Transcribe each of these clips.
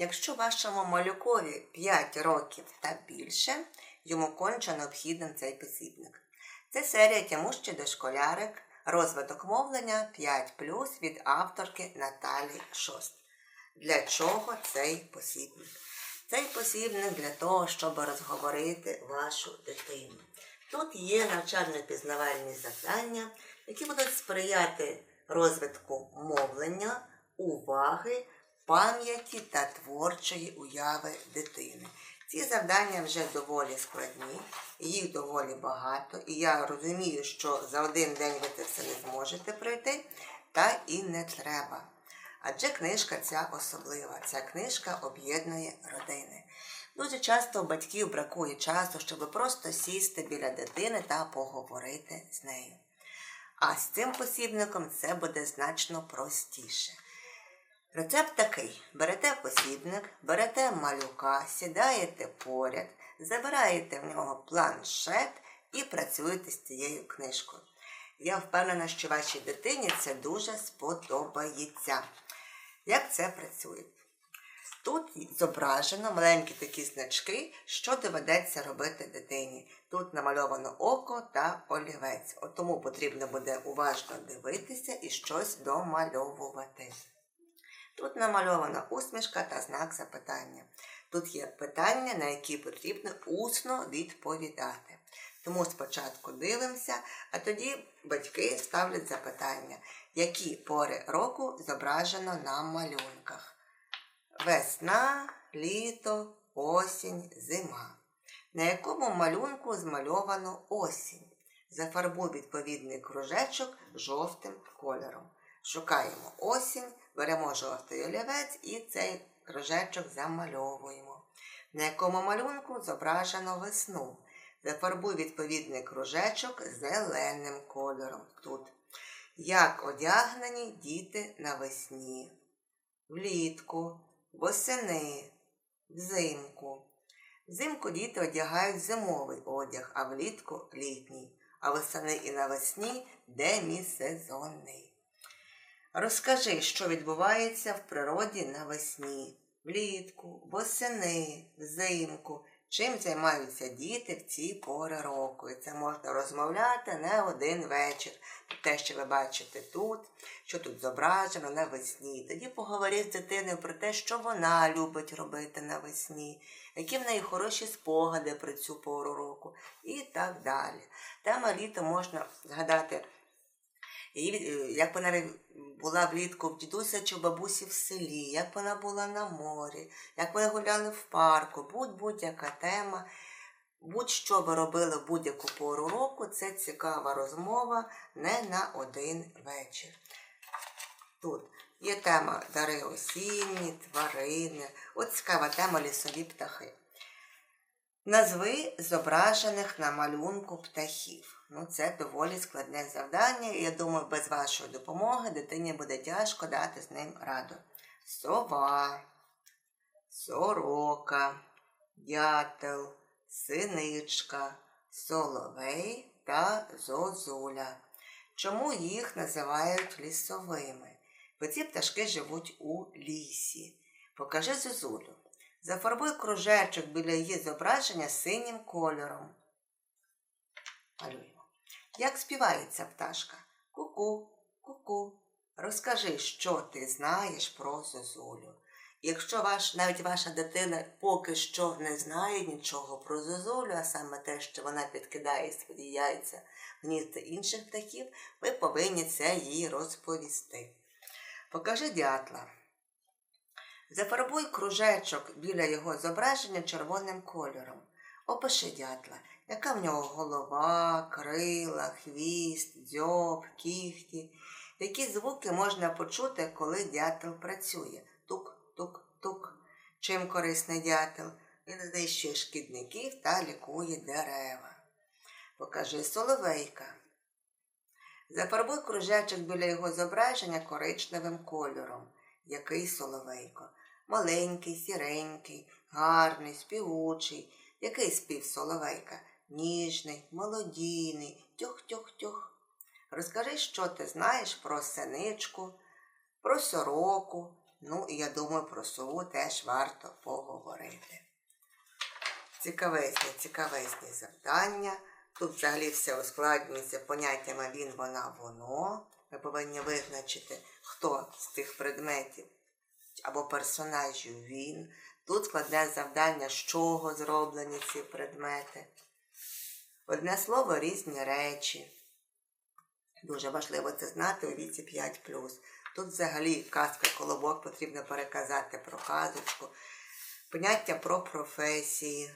Якщо вашому малюкові 5 років та більше, йому конче необхідним цей посібник. Це серія тямущий дошколярик, розвиток мовлення 5 від авторки Наталії Шост. Для чого цей посібник? Цей посібник для того, щоб розговорити вашу дитину. Тут є навчально-пізнавальні завдання, які будуть сприяти розвитку мовлення, уваги, пам'яті та творчої уяви дитини. Ці завдання вже доволі складні, їх доволі багато, і я розумію, що за один день ви це все не зможете пройти, та і не треба. Адже книжка ця особлива. Ця книжка об'єднує родини. Дуже часто у батьків бракує часу, щоб просто сісти біля дитини та поговорити з нею. А з цим посібником це буде значно простіше. Рецепт такий: берете посібник, берете малюка, сідаєте поряд, забираєте в нього планшет і працюєте з цією книжкою. Я впевнена, що вашій дитині це дуже сподобається. Як це працює? Тут зображено маленькі такі значки, що доведеться робити дитині. Тут намальовано око та олівець. От тому потрібно буде уважно дивитися і щось домальовувати. Тут намальована усмішка та знак запитання. Тут є питання, на які потрібно усно відповідати. Тому спочатку дивимося, а тоді батьки ставлять запитання, які пори року зображено на малюнках. Весна, літо, осінь, зима. На якому малюнку змальовано осінь. Зафарбуй відповідний кружечок жовтим кольором. Шукаємо осінь, беремо жовтий олівець і цей кружечок замальовуємо. На якому малюнку зображено весну. Зафарбуй відповідний кружечок зеленим кольором. Тут. Як одягнені діти навесні, влітку, восени, взимку. Взимку діти одягають зимовий одяг, а влітку літній, а восени і навесні демісезонний. Розкажи, що відбувається в природі навесні, влітку, восени, взимку, чим займаються діти в ці пори року. І це можна розмовляти не один вечір. Те, що ви бачите тут, що тут зображено навесні. Тоді поговоріть з дитиною про те, що вона любить робити навесні, які в неї хороші спогади про цю пору року і так далі. Тема літо можна згадати. І як вона була влітку в дідуся чи бабусі в селі, як вона була на морі, як вони гуляли в парку, будь-будь-яка тема. Будь-що ви робили в будь-яку пору року, це цікава розмова не на один вечір. Тут є тема дари осінні, тварини, от цікава тема лісові птахи. Назви зображених на малюнку птахів. Ну, це доволі складне завдання, і я думаю, без вашої допомоги дитині буде тяжко дати з ним раду. Сова, сорока, дятел, синичка, соловей та зозуля. Чому їх називають лісовими? Бо ці пташки живуть у лісі. Покажи зозулю. Зафарбуй кружечок біля її зображення синім кольором. Малюємо. Як співається пташка? Ку-ку, ку-ку. Розкажи, що ти знаєш про зозулю. Якщо ваш, навіть ваша дитина поки що не знає нічого про зозулю, а саме те, що вона підкидає свої яйця в гнізда інших птахів, ви повинні це їй розповісти. Покажи дятла. Зафарбуй кружечок біля його зображення червоним кольором. Опиши дятла, яка в нього голова, крила, хвіст, дзьоб, кіхті. Які звуки можна почути, коли дятел працює? Тук-тук-тук. Чим корисний дятел? Він знищує шкідників та лікує дерева. Покажи соловейка. Зафарбуй кружечок біля його зображення коричневим кольором. Який соловейко? Маленький, сіренький, гарний, співучий. Який спів соловейка? Ніжний, молодійний, тьох-тьох-тьох. Розкажи, що ти знаєш про синичку, про сороку, Ну і я думаю, про сову теж варто поговорити. Цікавесні, цікавесні завдання. Тут взагалі все ускладнюється поняттями він, вона, воно. Ми повинні визначити, хто з тих предметів або персонажів він. Тут складне завдання, з чого зроблені ці предмети. Одне слово різні речі. Дуже важливо це знати у віці 5 Тут взагалі казка колобок потрібно переказати про казочку, поняття про професії.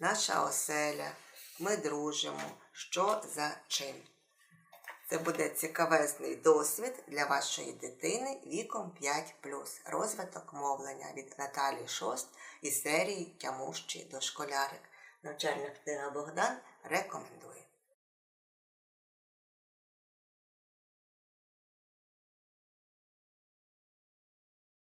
Наша оселя, ми дружимо, що за чим. Це буде цікавезний досвід для вашої дитини віком 5 розвиток мовлення від Наталії Шост із серії Тямущий дошколярик. Навчальна книга Богдан рекомендує.